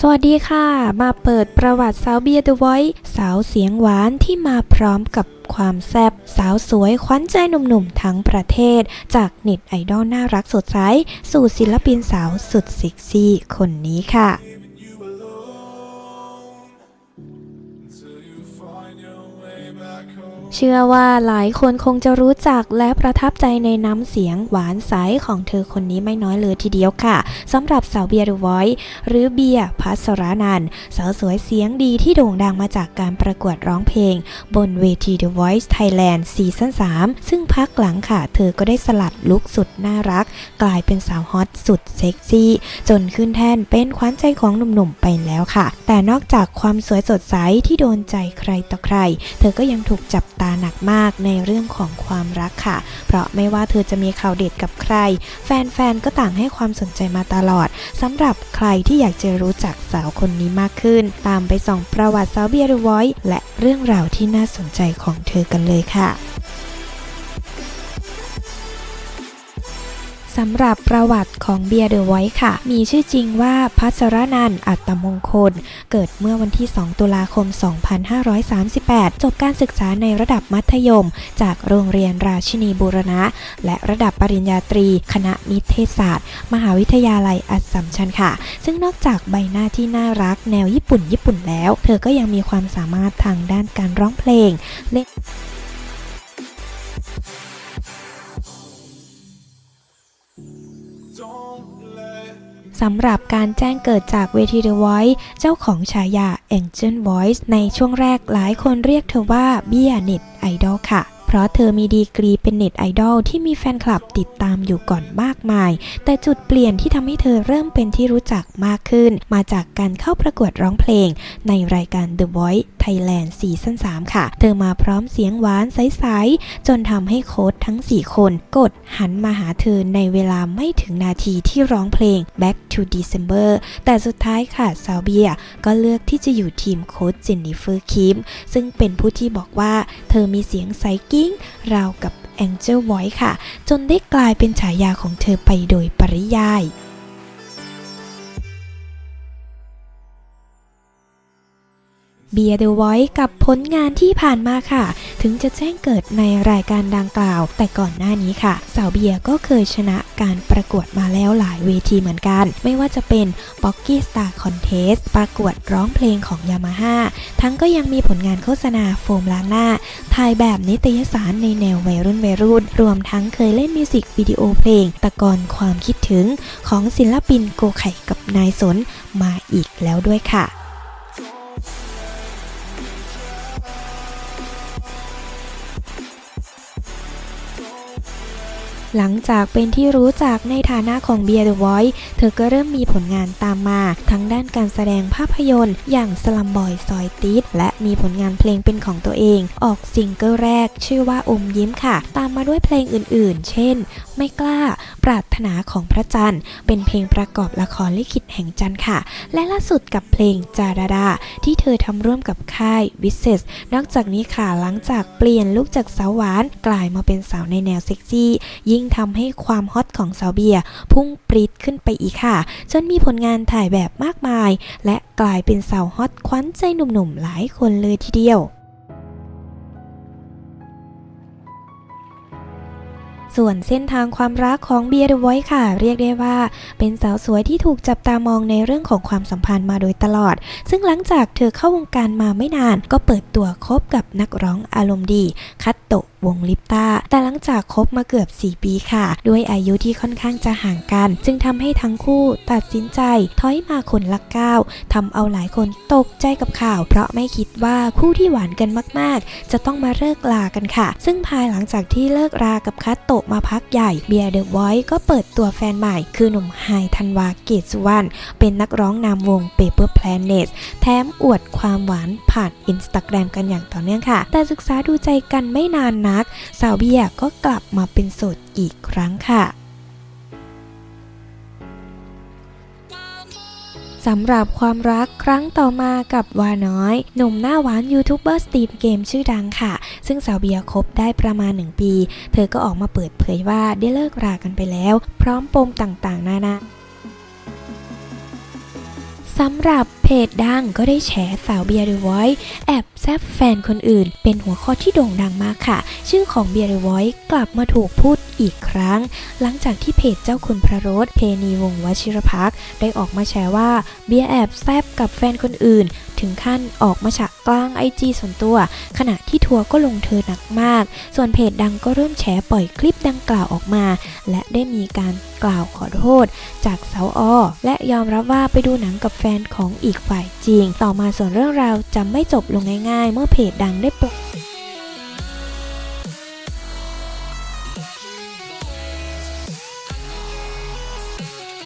สวัสดีค่ะ มาเปิดประวัติสาวเบียร์เดอะไวท์สาวเสียงหวานที่มาพร้อมกับความแซ่บสาวสวยขวัญใจหนุ่มๆทั้งประเทศ จากเน็ตไอดอลน่ารักสดใส สู่ศิลปินสาวสุดเซ็กซี่คนนี้ค่ะ เชื่อว่าหลายคนคงจะรู้จักและประทับใจในน้ำเสียงหวานใสของเธอคนนี้ไม่น้อยเลยทีเดียวค่ะสำหรับสาวเบียร์ดอะไวท์หรือเบียร์พัสรานันท์สาวสวยเสียงดีที่โด่งดังมาจากการประกวดร้องเพลง บนเวที The Voice Thailand ซีซั่น3ซึ่งพักหลังค่ะ เธอก็ได้สลัดลุคสุดน่ารัก กลายเป็นสาวฮอตสุดเซ็กซี่ จนขึ้นแท่นเป็นขวัญใจของหนุ่มๆไปแล้วค่ะ แต่นอกจากความสวยสดใสที่โดนใจใครต่อใคร เธอก็ยังถูกจับตาหนักมากในเรื่องของความรักค่ะ เพราะไม่ว่าเธอจะมีข่าวเด็ดกับใคร แฟนๆ ก็ต่างให้ความสนใจมาตลอดสำหรับใครที่อยากจะรู้จักสาวคนนี้มากขึ้น ตามไปส่องประวัติสาวเบียร์ไวท์และเรื่องราวที่น่าสนใจของเธอกันเลยค่ะ สำหรับประวัติของเบียร์เดอะไวท์ค่ะ มีชื่อจริงว่าพัชรนันอัตมงคล เกิดเมื่อวันที่ 2 ตุลาคม 2538 จบการศึกษาในระดับมัธยม จากโรงเรียนราชินีบูรณะ และระดับปริญญาตรี คณะนิเทศศาสตร์ มหาวิทยาลัยอัสสัมชัญค่ะ ซึ่งนอกจากใบหน้าที่น่ารักแนวญี่ปุ่นญี่ปุ่นแล้ว เธอก็ยังมีความสามารถทางด้านการร้องเพลงเล่น สำหรับการแจ้งเกิดจากเวที The Voice เจ้าของฉายา Angel Voice ในช่วงแรกหลายคนเรียกเธอว่าเบียเน็ตไอดอลค่ะเพราะเธอมีดีกรีเป็นเน็ตไอดอลที่มีแฟนคลับติดตามอยู่ก่อนมากมาย แต่จุดเปลี่ยนที่ทำให้เธอเริ่มเป็นที่รู้จักมากขึ้น มาจากการเข้าประกวดร้องเพลง ในรายการ The Voice Thailand ซีซั่น3ค่ะ เธอมาพร้อมเสียงหวานใส ๆ จนทำให้โค้ชทั้ง 4 คน กดหันมาหาเธอในเวลาไม่ถึงนาทีที่ร้องเพลง Back to December แต่สุดท้ายค่ะซาวเบียก็เลือกที่จะอยู่ทีมโค้ชเจนนิเฟอร์คิมซึ่งเป็นผู้ที่บอกว่าเธอมีเสียงใสกิ้งราวกับ Angel Voice ค่ะ จนได้กลายเป็นฉายาของเธอไปโดยปริยาย เบียร์เดอะไวท์กับผลงานที่ผ่านมาค่ะ ถึงจะแจ้งเกิดในรายการดังกล่าว แต่ก่อนหน้านี้ค่ะ สาวเบียร์ก็เคยชนะการประกวดมาแล้วหลายเวทีเหมือนกัน ไม่ว่าจะเป็น p o c k y Star Contest ประกวดร้องเพลงของ Yamaha ทั้งก็ยังมีผลงานโฆษณาโฟมล้างหน้าถ่ายแบบนิตยสารในแนววัยรุ่นวัยรุ่น รวมทั้งเคยเล่นมิวสิกวิดีโอเพลง ตะกอนความคิดถึงของศิลปินโกไข่กับนายสนมาอีกแล้วด้วยค่ะ หลังจากเป็นที่รู้จักในฐานะของเบียร์เดอะไวท์เธอก็เริ่มมีผลงานตามมา ทั้งด้านการแสดงภาพยนตร์ อย่างสลัมบอยซอยติดและมีผลงานเพลงเป็นของตัวเอง ออกซิงเกิลแรก ชื่อว่าอมยิ้มค่ะ ตามมาด้วยเพลงอื่นๆ เช่น ไม่กล้า ปรารถนาของพระจันทร์ เป็นเพลงประกอบละครลิขิตแห่งจันทร์ค่ะ และล่าสุดกับเพลงจาดาดา ที่เธอทำร่วมกับค่ายวิเซสนอกจากนี้ค่ะหลังจากเปลี่ยนลุคจากสาวหวานกลายมาเป็นสาวในแนวเซ็กซี่ ยิ่งทำให้ความฮอตของสาวเบียพุ่งปรีดขึ้นไปอีกค่ะ จนมีผลงานถ่ายแบบมากมาย และกลายเป็นสาวฮอตควันใจหนุ่มๆหลายคนเลยทีเดียวส่วนเส้นทางความรักของเบียร์เดไวท์ค่ะ เรียกได้ว่า เป็นสาวสวยที่ถูกจับตามองในเรื่องของความสัมพันธ์มาโดยตลอด ซึ่งหลังจากเธอเข้าวงการมาไม่นาน ก็เปิดตัวคบกับนักร้องอารมณ์ดี คัตโตะ วงลิปตาแต่หลังจากคบมาเกือบ 4 ปีค่ะ ด้วยอายุที่ค่อนข้างจะห่างกัน จึงทำให้ทั้งคู่ตัดสินใจถอยมาคนละก้าวทำเอาหลายคนตกใจกับข่าว เพราะไม่คิดว่าคู่ที่หวานกันมาก ๆ จะต้องมาเลิกลากันค่ะ ซึ่งภายหลังจากที่เลิกรากับคัตโตะมาพักใหญ่เบียร์เดอะไวท์ก็เปิดตัวแฟนใหม่ คือหนุ่มไฮธันวาเกตสุวรรณเป็นนักร้องนำวง Paper Planet แถมอวดความหวานผ่านอินสตาแกรมกันอย่างต่อเนื่องค่ะ แต่ศึกษาดูใจกันไม่นานนัก สาวเบียก็กลับมาเป็นโสดอีกครั้งค่ะสำหรับความรักครั้งต่อมากับวาน้อย หนุ่มหน้าหวานยูทูบเบอร์สตรีมเกมชื่อดังค่ะ ซึ่งสาวเบียคบได้ประมาณ 1 ปี เธอก็ออกมาเปิดเผยว่าได้เลิกรากันไปแล้ว พร้อมปมต่างๆ นานาสำหรับ เพจดังก็ได้แฉสาวเบียร์เดอะไวแอบแซบแฟนคนอื่น เป็นหัวข้อที่โด่งดังมากค่ะ ชื่อของเบียร์เดอะไวกลับมาถูกพูดอีกครั้ง หลังจากที่เพจเจ้าคุณพระรสเพนีวงวชิรพักได้ออกมาแชร์ว่าเบียร์แอบแซบกับแฟนคนอื่น ถึงขั้นออกมาฉะกลางไอจีส่วนตัว ขณะที่ทัวร์ก็ลงเธอหนักมาก ส่วนเพจดังก็เริ่มแฉปล่อยคลิปดังกล่าวออกมา และได้มีการกล่าวขอโทษ จากสาวออและยอมรับว่าไปดูหนังกับแฟนของอีกฝ่ายจริง ต่อมาส่วนเรื่องราวจะไม่จบลงง่าย ๆ เมื่อเพจดังได้ปล่อย